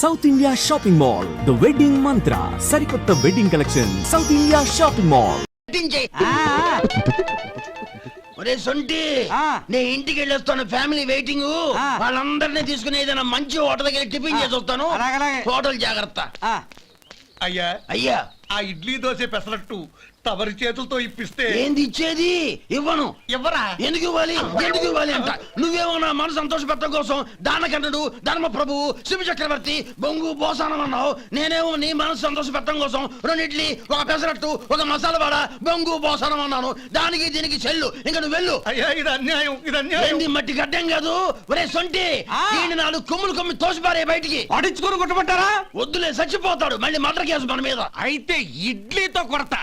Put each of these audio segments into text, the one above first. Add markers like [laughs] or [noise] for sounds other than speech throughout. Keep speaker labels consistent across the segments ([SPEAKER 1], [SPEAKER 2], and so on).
[SPEAKER 1] South India shopping mall the wedding Mantra సరికొత్త wedding collection south India shopping mall.
[SPEAKER 2] ఒరే సొంటి. నేను ఇంటికి వెళ్ళొస్తాను ఫ్యామిలీ వెయిటింగ్. వాళ్ళందరినీ తీసుకుని ఏదైనా మంచి హోటల్ దగ్గర టిఫిన్ చేసి వస్తాను. హోటల్ జాగ్రత్త.
[SPEAKER 3] ఆ,
[SPEAKER 4] అయ్యా
[SPEAKER 2] అయ్యా.
[SPEAKER 4] ఆ ఇడ్లీ దోశ పెసరట్టు. తవరి చేతులతో ఇప్పిస్తే
[SPEAKER 2] ఏంది ఇచ్చేది? ఇవ్వను.
[SPEAKER 4] ఎవరా
[SPEAKER 2] ఎందుకు ఇవ్వాలి? ఎందుకు ఇవ్వాలి అంట? నువ్వేమన్నా మన సంతోష పెట్టడం కోసం దానకంటుడు ధర్మ ప్రభువు శివ చక్రవర్తి బొంగు బోసానం అన్నావు. నేనేమో నీ మనసు సంతోష పెట్టడం కోసం రెండు ఇడ్లీ ఒక పెసరట్టు ఒక మసాలా వడ బొంగు బోసానం అన్నాను. దానికి దీనికి చెల్లు. ఇంకా నువ్వు వెళ్ళు.
[SPEAKER 4] అయ్యా ఇది అన్యాయం ఇది అన్యాయం.
[SPEAKER 2] ఏంది మట్టి గడ్డం కాదు? ఒరే సొంటి
[SPEAKER 3] ఆ.
[SPEAKER 2] ఈయన నాలుగు కొమ్ములు కొమ్మి తోసిపారే బయటికి.
[SPEAKER 3] పడించుకుని కొట్టమంటారా
[SPEAKER 2] వద్దులే చచ్చిపోతాడు. మళ్ళీ మర్డర్ కేసు మన మీద.
[SPEAKER 3] అయితే ఇడ్లీతో కొడతా.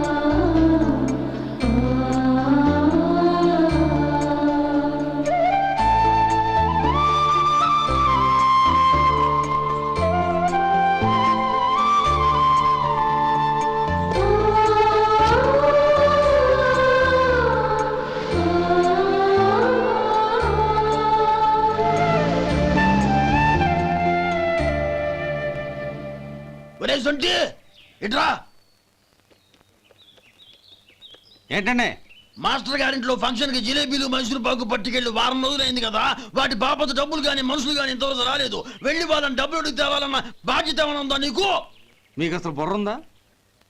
[SPEAKER 3] ఏంటండి?
[SPEAKER 2] మాస్టర్ గారింట్లో ఫంక్షన్కి జిలేబీలు మైసూరు పాకు పట్టుకెళ్ళి వారం రోజులైంది కదా. వాటి బాపత డబ్బులు కానీ మనుషులు కానీ ఇంతవరకు రాలేదు. వెళ్ళి వాళ్ళని డబ్బులు అడిగి తేవాలన్న బాధ్యత ఏమైనా ఉందా నీకు?
[SPEAKER 3] మీకు అసలు బుర్ర ఉందా?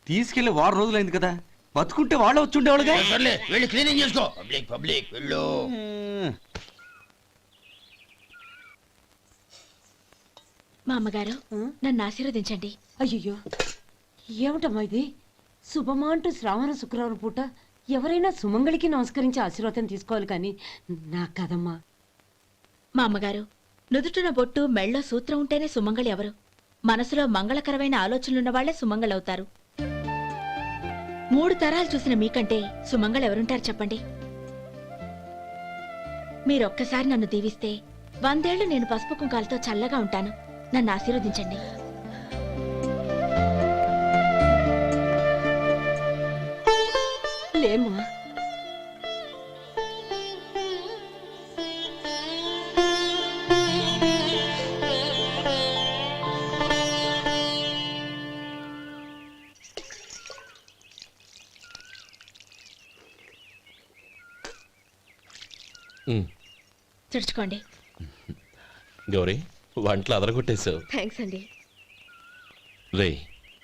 [SPEAKER 3] తీసుకెళ్ళి వారం రోజులైంది కదా. బతుకుంటే వాళ్ళు వచ్చి ఉండేవాళ్ళుగా.
[SPEAKER 2] సర్లే వెళ్ళి క్లీనింగ్ చేసుకో. పబ్లిక్ పబ్లిక్ వెళ్ళు.
[SPEAKER 5] మా అమ్మగారు నన్ను ఆశీర్వదించండి.
[SPEAKER 6] అయ్యయ్యో ఏమిటమ్మా ఇది? శుభమా అంటూ శ్రావణ శుక్రవారం పూట ఎవరైనా సుమంగళికి నమస్కరించి ఆశీర్వాదం తీసుకోవాలి కానీ నాకు కదమ్మా.
[SPEAKER 5] మా అమ్మగారు నుదుటిన బొట్టు మెళ్ళో సూత్రం ఉంటేనే సుమంగళి ఎవరు? మనసులో మంగళకరమైన ఆలోచనలున్న వాళ్ళే సుమంగళవుతారు. మూడు తరాలు చూసిన మీకంటే సుమంగళ ఎవరుంటారు చెప్పండి? మీరొక్కసారి నన్ను దీవిస్తే వందేళ్ళు నేను పసుపు కుంకాలతో చల్లగా ఉంటాను. నన్ను ఆశీర్వదించండి.
[SPEAKER 6] లేమ్మా
[SPEAKER 7] ఉమ్,
[SPEAKER 5] తుడుచుకోండి.
[SPEAKER 7] గౌరీ వంటలు అదరగొట్టేశావు.
[SPEAKER 5] థ్యాంక్స్ అండి.
[SPEAKER 7] రే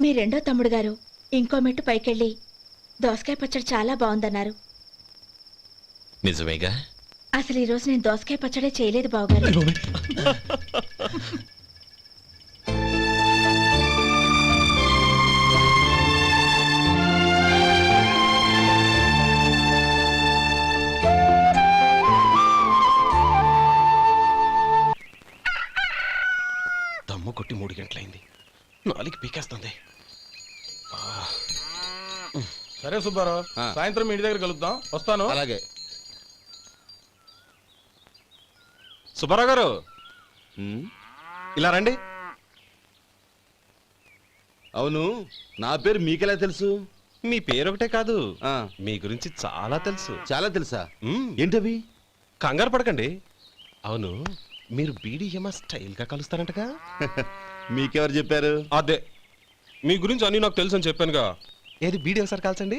[SPEAKER 5] మీ రెండో తమ్ముడు గారు ఇంకో మెట్టు పైకెళ్ళి దోసకాయ పచ్చడి చాలా బాగుందన్నారు.
[SPEAKER 7] నిజమేగా?
[SPEAKER 5] అసలు ఈ రోజు నేను దోసకాయ పచ్చడే చేయలేదు బావగారు.
[SPEAKER 8] సుబ్బారావు సాయంత్రం ఇంటి దగ్గర కలుద్దాం. వస్తాను.
[SPEAKER 2] అలాగే.
[SPEAKER 9] సుబ్బారావు గారు. ఉమ్, ఇలా రండి.
[SPEAKER 2] అవును నా పేరు మీకెలా తెలుసు?
[SPEAKER 9] మీ పేరు ఒకటే కాదు.
[SPEAKER 2] ఆ,
[SPEAKER 9] మీ గురించి చాలా తెలుసు.
[SPEAKER 2] చాలా తెలుసా? ఏంటవి?
[SPEAKER 9] కంగారు పడకండి. అవును మీరు బీడీఎంఆ స్టైల్గా కలుస్తారంటగా? [laughs]
[SPEAKER 2] మీకెవరు చెప్పారు?
[SPEAKER 9] అదే మీ గురించి అన్ని నాకు తెలుసు అని చెప్పానుగా. ఏది బీడీ ఒకసారి కాల్చండి.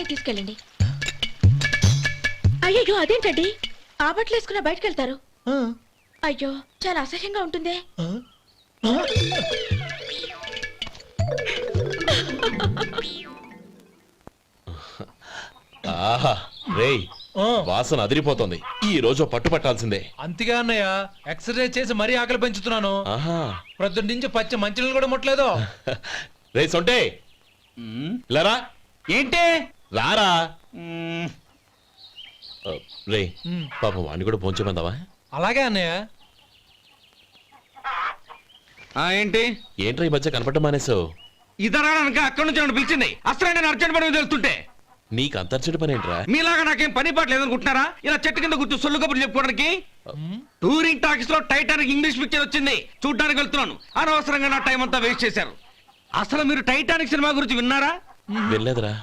[SPEAKER 5] అక్కడున్నాయి తీసుకెళ్ళండి. అయ్యో అదేంటండి? ఆ బట్టలు వేసుకున్న బయటకు వెళ్తారు. అయ్యో చాలా అసహ్యంగా ఉంటుందే.
[SPEAKER 7] ఆహా రేయ్ వాసన అదిరిపోతుంది. ఈ రోజు పట్టు పట్టాల్సిందే
[SPEAKER 8] అంతిగా అన్నయ్య ఎక్సర్సైజ్ చేసి మరీ ఆకలి పెంచుతున్నాను.
[SPEAKER 7] ఆహా.
[SPEAKER 8] ప్రొద్దున నుంచి పచ్చ మంచినీళ్ళు కూడా ముట్టలేదు.
[SPEAKER 7] రే సొంటే. లరా
[SPEAKER 3] ఏంటి?
[SPEAKER 7] రారా. రే. పాపం వాడిని కూడా పోంచమందావా
[SPEAKER 8] అలాగే అన్నయ్య.
[SPEAKER 3] ఆ, ఏంటి?
[SPEAKER 7] ఏంట్రా ఈ మధ్య కనపడటం మానేసావు
[SPEAKER 3] ఇతరాక అక్కడి నుంచి నన్ను పిలిచింది. అసలు నేను అర్జెంట్ పని మీద వెళ్తుంటే.
[SPEAKER 7] నీకు అంతర్చడి పని ఏంట్రా?
[SPEAKER 3] మీలాగా నాకేం పని పాట లేదనుకుంటున్నారా? ఇలా చెట్టు కింద కూర్చో సొల్లు కబుర్లు చెప్పుకోవడానికి? టూరింగ్ టాకీస్లో టైటానిక్ ఇంగ్లీష్ పిక్చర్ వచ్చింది. చూడ్డానికి వెళ్తున్నాను. అనవసరంగా నా టైం అంతా వేస్ట్ చేశారు. అసలు మీరు టైటానిక్ సినిమా గురించి విన్నారా?
[SPEAKER 7] వెళ్ళలేదురా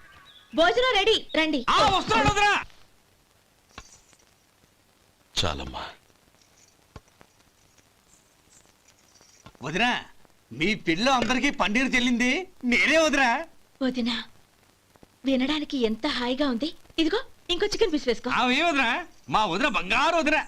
[SPEAKER 5] భోజనం రెడీ రండి.
[SPEAKER 3] ఆ, వస్తున్నాడు వదరా.
[SPEAKER 7] చాలమ్మా.
[SPEAKER 3] వదినా మీ పిల్ల అందరికీ పన్నీరు చెల్లింది. నేనే వదినా.
[SPEAKER 5] వదినా వినడానికి ఎంత హాయిగా ఉంది. ఇదిగో ఇంకో చికెన్ పీస్ వేసుకో.
[SPEAKER 3] మా వదిన బంగారు వదినా.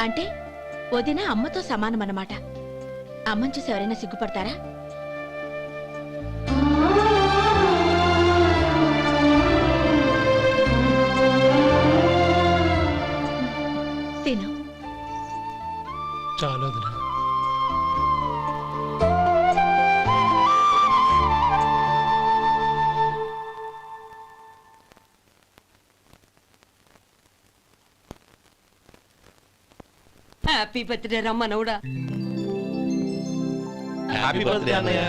[SPEAKER 5] అంటే వదిన అమ్మతో సమానమన్నమాట. అమ్మని చూసి ఎవరైనా సిగ్గుపడతారా? తిను.
[SPEAKER 8] చాలా
[SPEAKER 6] హ్యాపీ బర్త్డే రమ్మనవుడా
[SPEAKER 7] హ్యాపీ బర్త్డే అన్నయ్య.